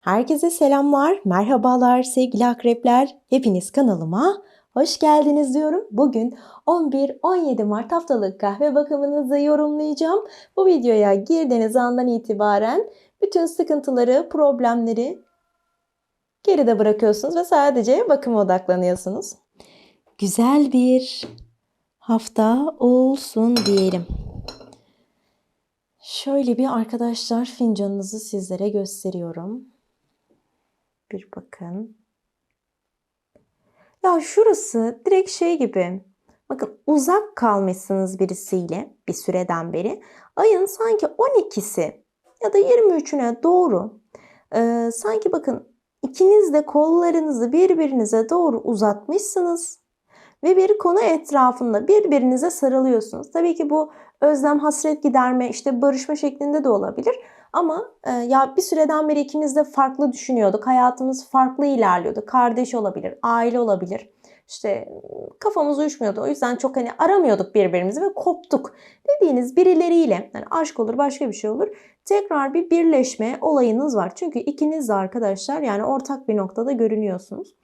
Herkese selamlar, merhabalar sevgili akrepler. Hepiniz kanalıma hoş geldiniz diyorum. Bugün 11-17 Mart haftalık kahve bakımınızı yorumlayacağım. Bu videoya girdiğiniz andan itibaren bütün sıkıntıları, problemleri geride bırakıyorsunuz ve sadece bakıma odaklanıyorsunuz. Güzel bir hafta olsun diyelim. Şöyle bir arkadaşlar fincanınızı sizlere gösteriyorum. Bir bakın. Ya şurası direkt şey gibi. Bakın uzak kalmışsınız birisiyle bir süreden beri. Ayın sanki 12'si ya da 23'üne doğru e, sanki bakın ikiniz de kollarınızı birbirinize doğru uzatmışsınız ve bir konu etrafında birbirinize sarılıyorsunuz. Tabii ki bu özlem, hasret giderme, işte barışma şeklinde de olabilir. Ama e, ya bir süreden beri ikimiz de farklı düşünüyorduk. Hayatımız farklı ilerliyordu. Kardeş olabilir, aile olabilir. İşte kafamız uyuşmuyordu. O yüzden çok hani aramıyorduk birbirimizi ve koptuk. Dediğiniz birileriyle yani aşk olur başka bir şey olur. Tekrar bir birleşme olayınız var. Çünkü ikiniz de arkadaşlar yani ortak bir noktada görünüyorsunuz.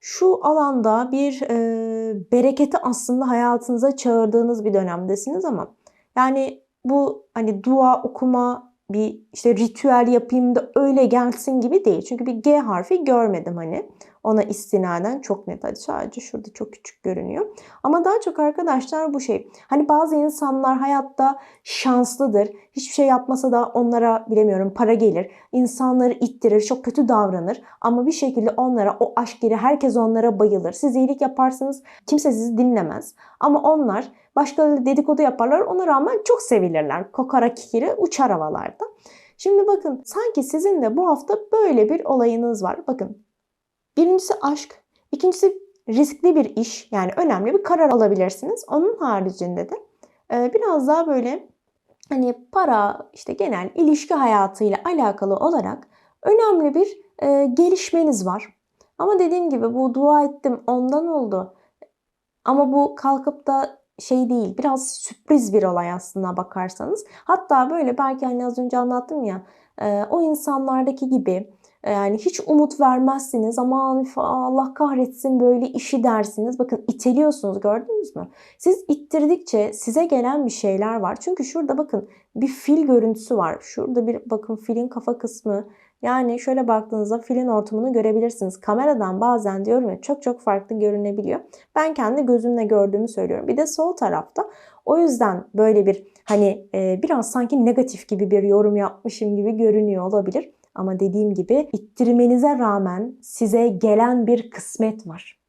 Şu alanda bir e, bereketi aslında hayatınıza çağırdığınız bir dönemdesiniz ama yani bu hani dua okuma bir işte ritüel yapayım da öyle gelsin gibi değil. Çünkü bir G harfi görmedim hani. Ona istinaden çok net. Hadi sadece şurada çok küçük görünüyor. Ama daha çok arkadaşlar bu şey. Hani bazı insanlar hayatta şanslıdır. Hiçbir şey yapmasa da onlara bilemiyorum para gelir. İnsanları ittirir, çok kötü davranır. Ama bir şekilde onlara o aşk gelir. Herkes onlara bayılır. Siz iyilik yaparsınız kimse sizi dinlemez. Ama onlar başkaları dedikodu yaparlar. Ona rağmen çok sevilirler. Kokara kikiri uçar havalarda. Şimdi bakın sanki sizin de bu hafta böyle bir olayınız var. Bakın Birincisi aşk, ikincisi riskli bir iş yani önemli bir karar alabilirsiniz. Onun haricinde de e, biraz daha böyle hani para işte genel ilişki hayatıyla alakalı olarak önemli bir e, gelişmeniz var. Ama dediğim gibi bu dua ettim ondan oldu. Ama bu kalkıp da şey değil biraz sürpriz bir olay aslında bakarsanız. Hatta böyle belki hani az önce anlattım ya e, o insanlardaki gibi yani hiç umut vermezsiniz. Aman Allah kahretsin böyle işi dersiniz. Bakın iteliyorsunuz gördünüz mü? Siz ittirdikçe size gelen bir şeyler var. Çünkü şurada bakın bir fil görüntüsü var. Şurada bir bakın filin kafa kısmı. Yani şöyle baktığınızda filin ortamını görebilirsiniz. Kameradan bazen diyorum ya çok çok farklı görünebiliyor. Ben kendi gözümle gördüğümü söylüyorum. Bir de sol tarafta o yüzden böyle bir hani biraz sanki negatif gibi bir yorum yapmışım gibi görünüyor olabilir. Ama dediğim gibi ittirmenize rağmen size gelen bir kısmet var.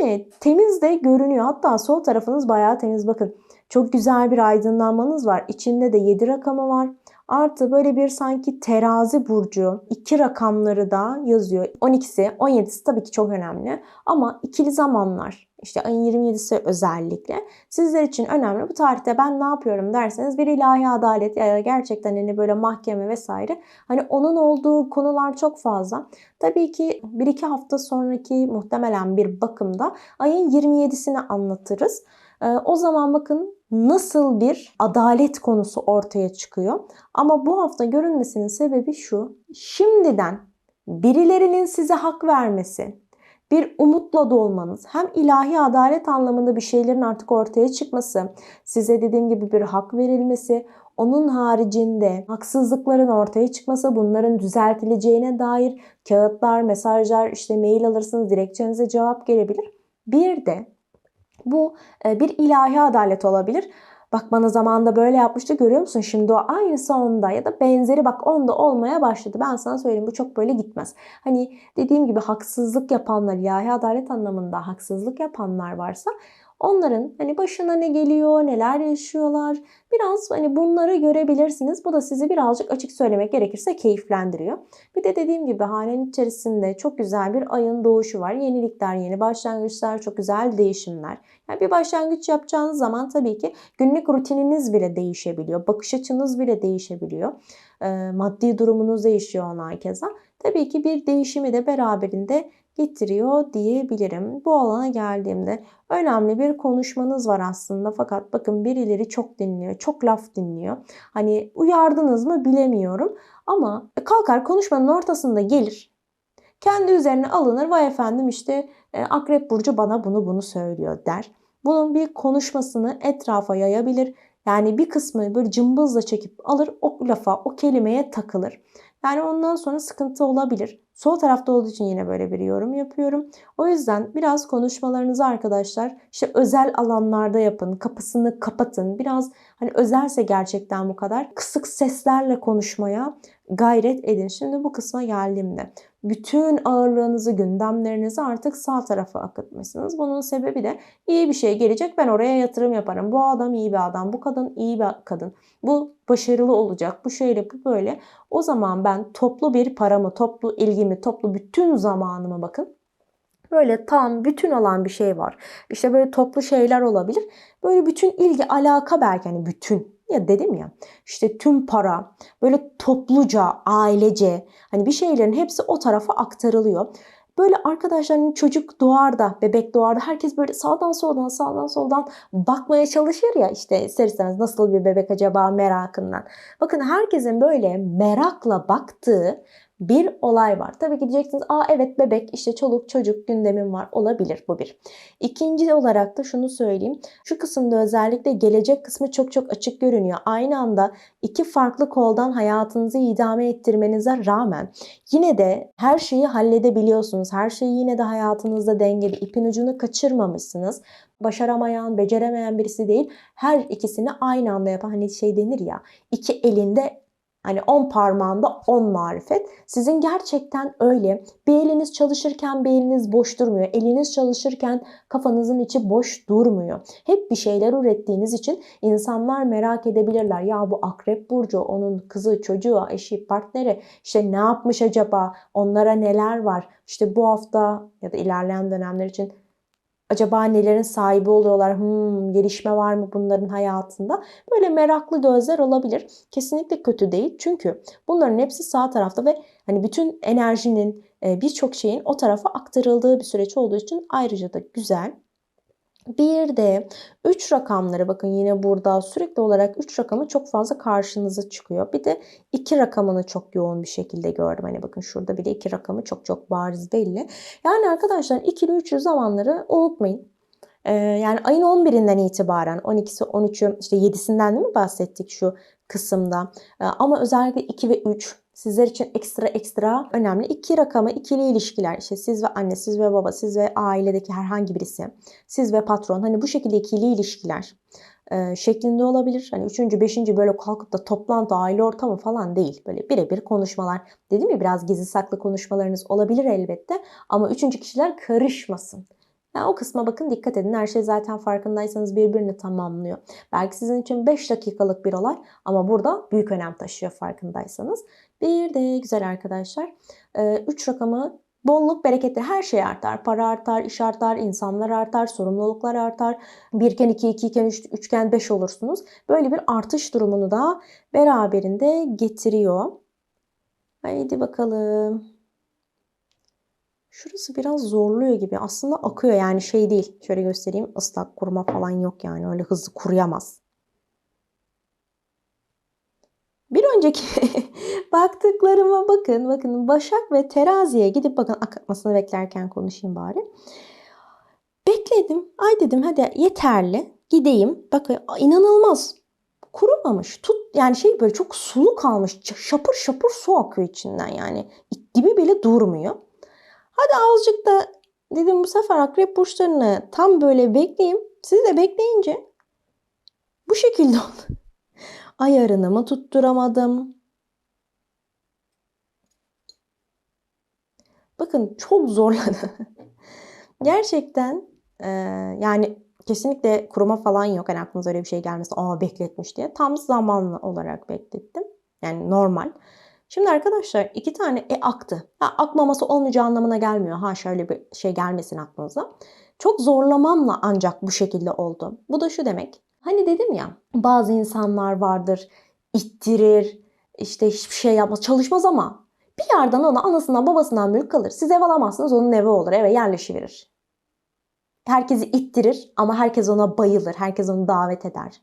Yani temiz de görünüyor. Hatta sol tarafınız bayağı temiz. Bakın çok güzel bir aydınlanmanız var. İçinde de 7 rakamı var. Artı böyle bir sanki terazi burcu iki rakamları da yazıyor. 12'si 17'si tabii ki çok önemli ama ikili zamanlar işte ayın 27'si özellikle sizler için önemli. Bu tarihte ben ne yapıyorum derseniz bir ilahi adalet ya gerçekten hani böyle mahkeme vesaire hani onun olduğu konular çok fazla. Tabii ki bir iki hafta sonraki muhtemelen bir bakımda ayın 27'sini anlatırız. Ee, o zaman bakın nasıl bir adalet konusu ortaya çıkıyor. Ama bu hafta görünmesinin sebebi şu. Şimdiden birilerinin size hak vermesi, bir umutla dolmanız, hem ilahi adalet anlamında bir şeylerin artık ortaya çıkması, size dediğim gibi bir hak verilmesi, onun haricinde haksızlıkların ortaya çıkması, bunların düzeltileceğine dair kağıtlar, mesajlar, işte mail alırsınız, dilekçenize cevap gelebilir. Bir de bu e, bir ilahi adalet olabilir. Bak bana zamanında böyle yapmıştı görüyor musun? Şimdi o aynısı onda ya da benzeri bak onda olmaya başladı. Ben sana söyleyeyim bu çok böyle gitmez. Hani dediğim gibi haksızlık yapanlar, ilahi adalet anlamında haksızlık yapanlar varsa Onların hani başına ne geliyor, neler yaşıyorlar biraz hani bunları görebilirsiniz. Bu da sizi birazcık açık söylemek gerekirse keyiflendiriyor. Bir de dediğim gibi hanenin içerisinde çok güzel bir ayın doğuşu var. Yenilikler, yeni başlangıçlar, çok güzel değişimler. Yani bir başlangıç yapacağınız zaman tabii ki günlük rutininiz bile değişebiliyor. Bakış açınız bile değişebiliyor. maddi durumunuz değişiyor ona keza. Tabii ki bir değişimi de beraberinde getiriyor diyebilirim. Bu alana geldiğimde önemli bir konuşmanız var aslında fakat bakın birileri çok dinliyor, çok laf dinliyor. Hani uyardınız mı bilemiyorum ama kalkar konuşmanın ortasında gelir. Kendi üzerine alınır vay efendim işte e, Akrep Burcu bana bunu bunu söylüyor der. Bunun bir konuşmasını etrafa yayabilir. Yani bir kısmı böyle cımbızla çekip alır o lafa, o kelimeye takılır. Yani ondan sonra sıkıntı olabilir. Sol tarafta olduğu için yine böyle bir yorum yapıyorum. O yüzden biraz konuşmalarınızı arkadaşlar işte özel alanlarda yapın. Kapısını kapatın. Biraz hani özelse gerçekten bu kadar kısık seslerle konuşmaya gayret edin. Şimdi bu kısma geldiğimde bütün ağırlığınızı, gündemlerinizi artık sağ tarafa akıtmışsınız. Bunun sebebi de iyi bir şey gelecek. Ben oraya yatırım yaparım. Bu adam iyi bir adam, bu kadın iyi bir kadın. Bu başarılı olacak, bu şöyle, bu böyle. O zaman ben toplu bir paramı, toplu ilgimi, toplu bütün zamanımı bakın böyle tam bütün olan bir şey var. İşte böyle toplu şeyler olabilir. Böyle bütün ilgi, alaka belki hani bütün ya dedim ya işte tüm para böyle topluca, ailece hani bir şeylerin hepsi o tarafa aktarılıyor. Böyle arkadaşların çocuk doğar da, bebek doğar da herkes böyle sağdan soldan sağdan soldan bakmaya çalışır ya işte ister istemez nasıl bir bebek acaba merakından. Bakın herkesin böyle merakla baktığı bir olay var. Tabii ki diyeceksiniz aa evet bebek işte çoluk çocuk gündemim var olabilir bu bir. İkinci olarak da şunu söyleyeyim. Şu kısımda özellikle gelecek kısmı çok çok açık görünüyor. Aynı anda iki farklı koldan hayatınızı idame ettirmenize rağmen yine de her şeyi halledebiliyorsunuz. Her şeyi yine de hayatınızda dengeli ipin ucunu kaçırmamışsınız başaramayan, beceremeyen birisi değil. Her ikisini aynı anda yapan hani şey denir ya iki elinde Hani 10 parmağında 10 marifet. Sizin gerçekten öyle. Bir eliniz çalışırken bir eliniz boş durmuyor. Eliniz çalışırken kafanızın içi boş durmuyor. Hep bir şeyler ürettiğiniz için insanlar merak edebilirler. Ya bu akrep burcu, onun kızı, çocuğu, eşi, partneri işte ne yapmış acaba? Onlara neler var? İşte bu hafta ya da ilerleyen dönemler için Acaba nelerin sahibi oluyorlar? Hmm, gelişme var mı bunların hayatında? Böyle meraklı gözler olabilir. Kesinlikle kötü değil. Çünkü bunların hepsi sağ tarafta ve hani bütün enerjinin e, birçok şeyin o tarafa aktarıldığı bir süreç olduğu için ayrıca da güzel. Bir de 3 rakamları bakın yine burada sürekli olarak 3 rakamı çok fazla karşınıza çıkıyor. Bir de 2 rakamını çok yoğun bir şekilde gördüm. Hani bakın şurada bir de 2 rakamı çok çok bariz belli. Yani arkadaşlar ikili üçlü zamanları unutmayın. Ee, yani ayın 11'inden itibaren 12'si 13'ü işte 7'sinden değil mi bahsettik şu kısımda. Ee, ama özellikle 2 ve 3 sizler için ekstra ekstra önemli. iki rakamı ikili ilişkiler işte siz ve anne, siz ve baba, siz ve ailedeki herhangi birisi, siz ve patron hani bu şekilde ikili ilişkiler e, şeklinde olabilir. Hani üçüncü, beşinci böyle kalkıp da toplantı, aile ortamı falan değil. Böyle birebir konuşmalar. Dedim ya biraz gizli saklı konuşmalarınız olabilir elbette. Ama üçüncü kişiler karışmasın. Yani o kısma bakın dikkat edin. Her şey zaten farkındaysanız birbirini tamamlıyor. Belki sizin için 5 dakikalık bir olay ama burada büyük önem taşıyor farkındaysanız. Bir de güzel arkadaşlar 3 rakamı Bolluk, bereketli her şey artar. Para artar, iş artar, insanlar artar, sorumluluklar artar. Birken iki, iki iken üç, üçken beş olursunuz. Böyle bir artış durumunu da beraberinde getiriyor. Haydi bakalım. Şurası biraz zorluyor gibi. Aslında akıyor yani şey değil. Şöyle göstereyim. ıslak kuruma falan yok yani. Öyle hızlı kuruyamaz. Bir önceki baktıklarıma bakın. Bakın Başak ve Terazi'ye gidip bakın akıtmasını beklerken konuşayım bari. Bekledim. Ay dedim hadi yeterli. Gideyim. Bakın inanılmaz. Kurumamış. Tut yani şey böyle çok sulu kalmış. Şapır şapır su akıyor içinden yani. Gibi bile durmuyor. Hadi azıcık da dedim bu sefer akrep burçlarını tam böyle bekleyeyim. Siz de bekleyince bu şekilde oldu. Ayarını mı tutturamadım? Bakın çok zorladı. Gerçekten e, yani kesinlikle kuruma falan yok. Hani aklınıza öyle bir şey gelmesin. Aa bekletmiş diye. Tam zamanlı olarak beklettim. Yani normal. Şimdi arkadaşlar iki tane e aktı. Ya, akmaması olmayacağı anlamına gelmiyor. Ha şöyle bir şey gelmesin aklınıza. Çok zorlamamla ancak bu şekilde oldu. Bu da şu demek. Hani dedim ya bazı insanlar vardır ittirir, işte hiçbir şey yapmaz, çalışmaz ama bir yerden ona anasından babasından mülk kalır. Siz ev alamazsınız onun evi olur, eve yerleşiverir. Herkesi ittirir ama herkes ona bayılır, herkes onu davet eder.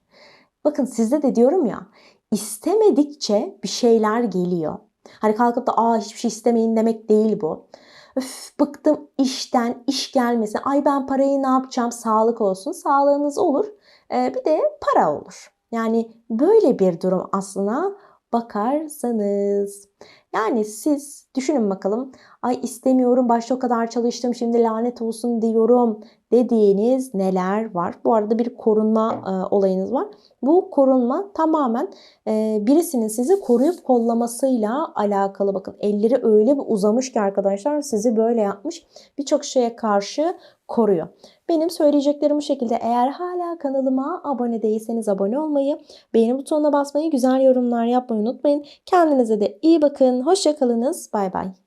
Bakın sizde de diyorum ya istemedikçe bir şeyler geliyor. Hani kalkıp da aa hiçbir şey istemeyin demek değil bu. Öf bıktım işten, iş gelmesin. Ay ben parayı ne yapacağım? Sağlık olsun. Sağlığınız olur. Ee, bir de para olur. Yani böyle bir durum aslına bakarsanız. Yani siz düşünün bakalım. Ay istemiyorum başta o kadar çalıştım şimdi lanet olsun diyorum dediğiniz neler var? Bu arada bir korunma e, olayınız var. Bu korunma tamamen e, birisinin sizi koruyup kollamasıyla alakalı. Bakın elleri öyle bir uzamış ki arkadaşlar sizi böyle yapmış. Birçok şeye karşı koruyor. Benim söyleyeceklerim bu şekilde. Eğer hala kanalıma abone değilseniz abone olmayı, beğeni butonuna basmayı, güzel yorumlar yapmayı unutmayın. Kendinize de iyi bakın. Hoşçakalınız. Bay bay.